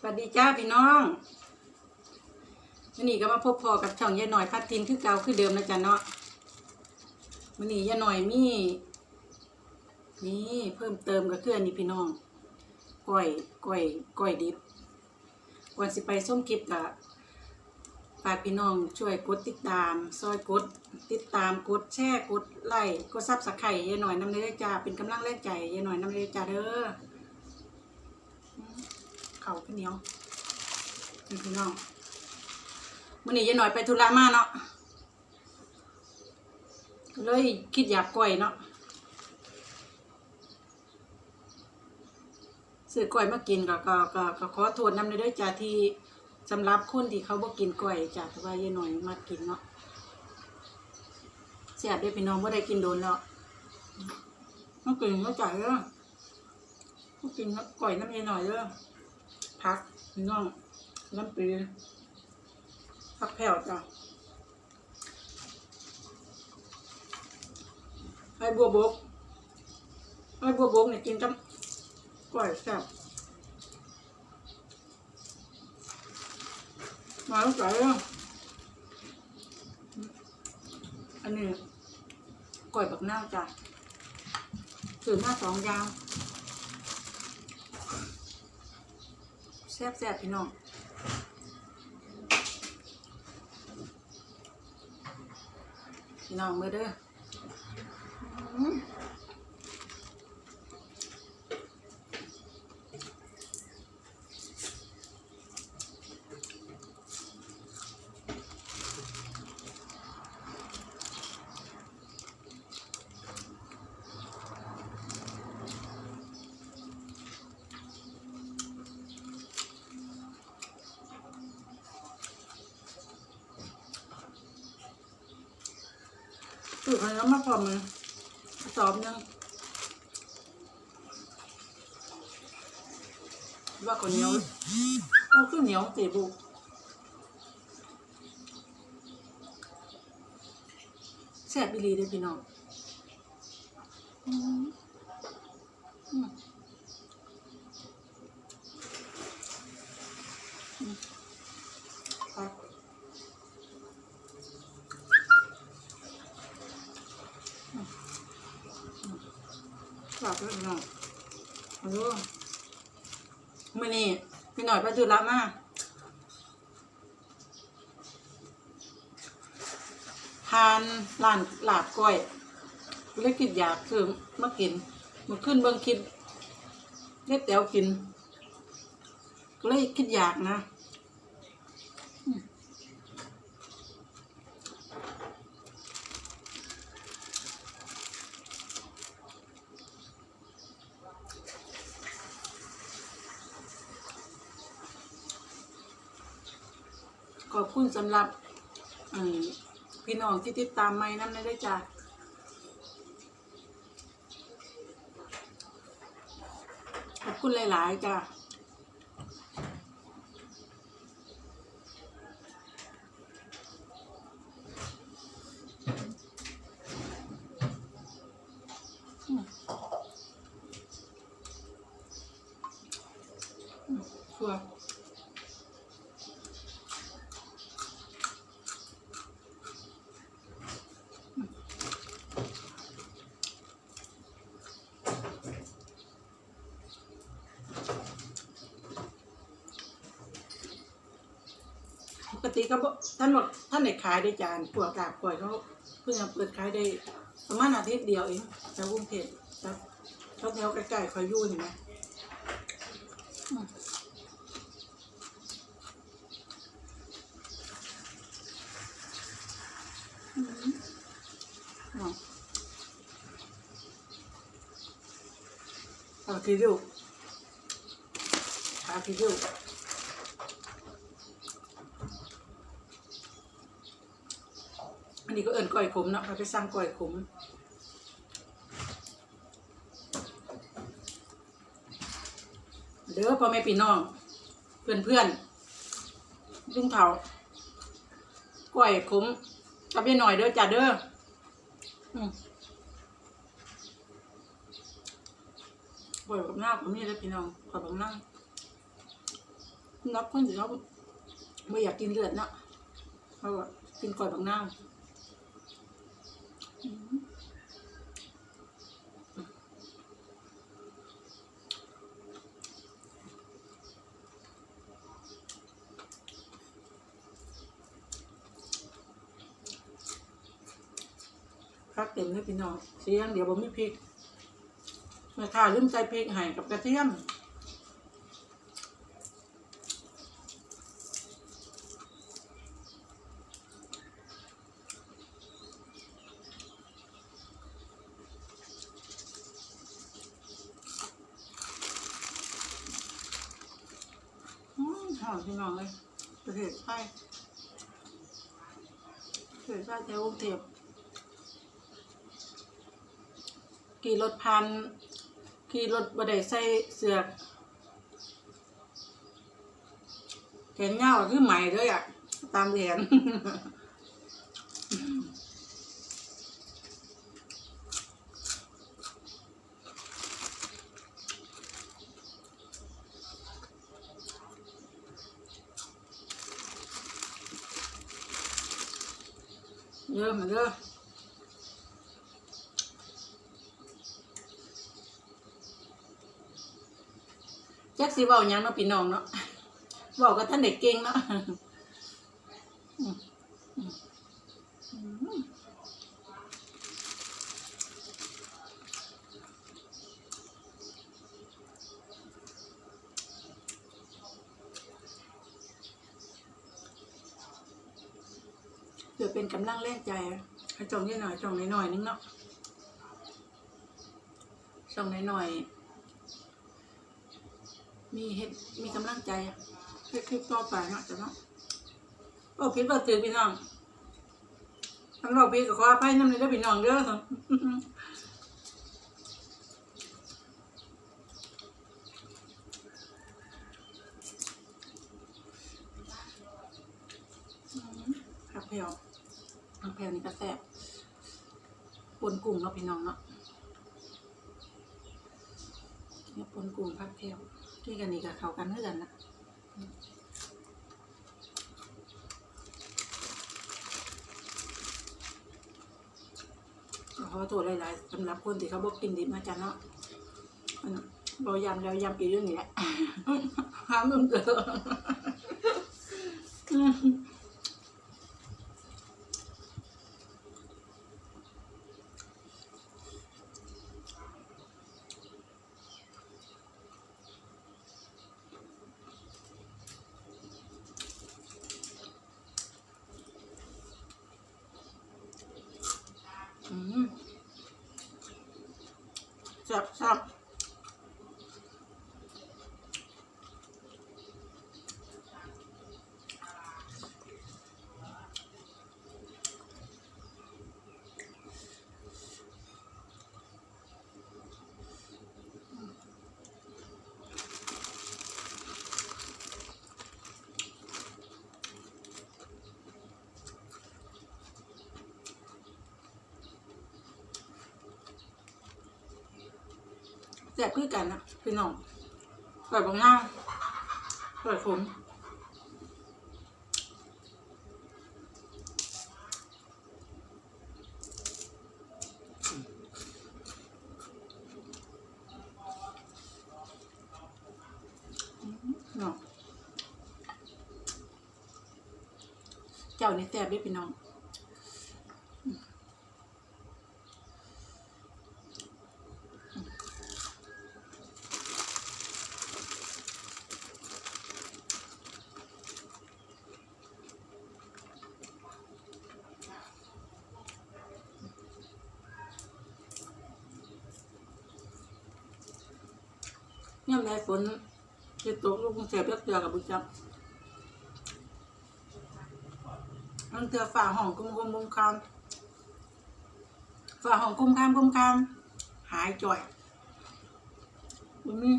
สวัสดีจ้าพี่น้องวันนี้ก็มาพบพอกับช่องยายหน่อยพัดทินคือเก่าคือเดิมนะจ๊ะเนาะวันนี้ยายหน่อยมีนี่เพิ่มเติมก็คืออันนี้พี่น้องก้อยก้อยก้อยดิบก่อนสิไปส้มคลิปกะฝากพี่น้องช่วยกดติดตาม ซอยกดติดตามกดแชร์กดไลค์กดซับสไครต์ยายหน่อยน้ำเลยจ้าเป็นกำลังแรงใจยายหน่อยน้ำเลยจ้าเด้อ เขาข้าวเหนียวนี่พี่น้องมื่อนี้ยายหน่อยไปธุระมาเนาะเลยคิดอยากก้อยเนาะซื้อก้อยมากินก็ก็ก็ก็ขอโทษน้ำเลยด้วยจ้าที่สำหรับคนที่เขาบ่กินก้อยจ้าแต่ว่ายายหน่อยมากินเนาะเสียบได้พี่น้องบ่ได้กินโดนแล้วมากินมาจ่ายเด้อมากินก้อยน้ำยายหน่อยเด้อ พักพี่น้องน้ำปีพักแผ่วจ้ะไอ้บัวบกไอ้บัวบกเนี่ยกินจ้ำก้อยแซ่บมาแล้วจ้ะอันนี้ก้อยบักหน้าจ้ะถือมาสองยาง แซ่บแซ่บพี่น้องพี่น้องเมื่อเด้อ อื้อตื่นแล้วมาพร้อมเลยสอบหนึงว่าคนเหนียวก็คือเหนียวตีบุกแซ่บอีหลีเด้อพี่น้องอืมอืมอืมไป ฝากด้วยพี่น้องโอ้มื่อนี้พี่หน่อยไปจุดละมากทานร้านลาบก้อยเลยกินอยากคือมากินมาขึ้นเบิ่งคิดเล็บแต๋วกิน ก็เลยคิดอยากนะ ขอบคุณสำหรับพี่น้องที่ติดตามไม่น้ำได้ด้จ้ะขอบคุณหลาย ๆ จ้ะอืมอืมชัวร์ปก ติก็บ่ท่านบอกท่านไหนขายได้จานปวกกาบก่อยเขาเพิ่งเปิดขายได้ประมาณอาทิตย์เดียวเองแถวกรุงเทพครับเขาแถวใกล้ๆคอยยู่เห็นไหมอืมอืมเอาเอาทีเดียวเอาทีเดียว อั นี้ก็เอิญก้อยขมเนาะเราไปสร้างก้อยขมเด้อพ่อแม่พี่น้อง เพื่อนเพื่อนลุงเถาก้อยขมกับยายหน่อยเด้อจ้าเด้ออืมก้อยกับหน้าผมนี่เลยพี่น้องขอบังหน้านับคนสิเขาไม่อยากกินเลือดเนาะเขาก็กินก่อยบางนา พักเต็มเลยพี่น้องเสียงเดี๋ยวผมมีพริกแม่ค้าลืมใส่พริกให้กับกระเทียม อืมหอมพี่น้องเลยประเทศไทยประเทศไทยแถวกรุงเทพขี่รถพันขี่รถบดได้ใส่เสือกแขนเงาคือใหม่ด้วยอะ ตามแผน เยอะมาเยอะจักสิเว้าหยังเนาะพี่น้องเนาะเว้ากับท่านเด็กเก่งเนาะอืมอืมอืม เดี๋ยวเป็นกำลังแรงใจให้จงนิดหน่อยจงหน่อยนึงเนาะจงหน่อย มีเฮ็ดมีกำลังใจให้คลิปต่อไปเนาะจ้ะเนาะโอ้พิดว่าตื่นพี่น้องทั้งเราพี่ก็ขออภัยน้ำในเด้อพี่น้องเด้อ ผักแผ่วผัก แผ่วนี่ก็แซ่บปนกุ้งเนาะพี่น้องเนาะเนี่ยปนกุ้งผักแผ่วที่กันนี่กับเขากันเท่ากันนะขอโทษหลายๆสำหรับคนที่เขาบอกกินดิบนะจ๊ะเนาะอันบอยำแล้วยำกี่เรื่องนี้แหละห้ามมึงเจอ อืมจับจับ แซ่บคือกันนะพี่น้องใส่บางหน้าใส่ขมเนาะเจ้านี่แซ่บด้วยพี่น้อง เนี่ยแม่ฝนจะตกลูกกรุงเทพยักเตือกับบุญจับมันเตือฝ่าห้องกุมกุมกุมคามฝ่าห้องกุมคามกุมคามหายจ่อยบุญมี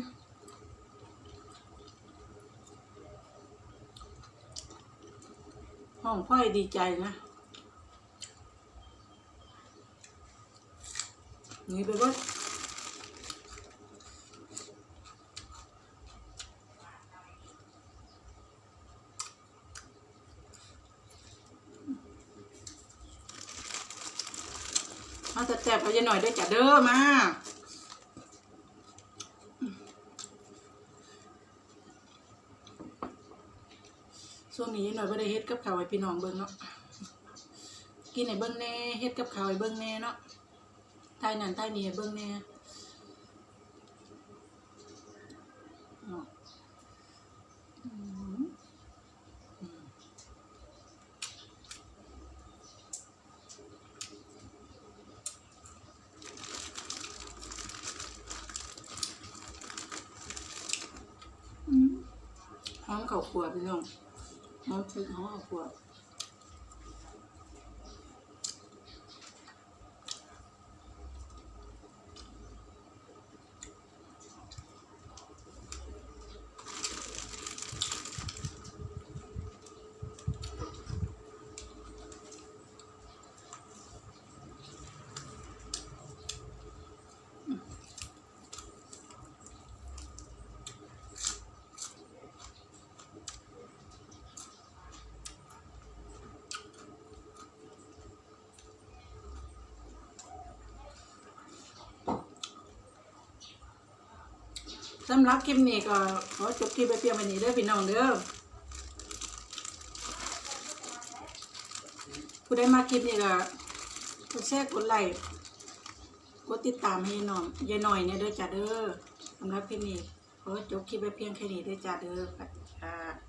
ห้องพ่อยดีใจนะนี่ไปเบิ แซ่บๆเขาจะหน่อยด้วยจ้ะเด้อมาช่วงนี้หน่อยบ่ได้เฮ็ดกับข้าวให้พี่น้องเบิ้งเนาะกินไอ้เบิ้งแน่เฮ็ดกับข้าวไอ้เบิ้งแน่เนาะทยนั่นทายนี่ให้เบิ้งแน่เนาะอืมอืม อืม หอมข้าวดพี่น้องหอมพริกหอมข้าวด สำหรับคลิปนี้ก็ขอจบคลิปไปเพียงวันนี้เด้อพี่น้องเด้อผู้ได้มาคลิปนี้ก็กดแชร์กดไลค์กดติดตามให้ยายน้องยายหน่อยเนี่ยเด้อจ้าเด้อสำหรับคลิปนี้ขอจบคลิปไปเพียงแค่นี้เด้อจ้าเด้อค่ะ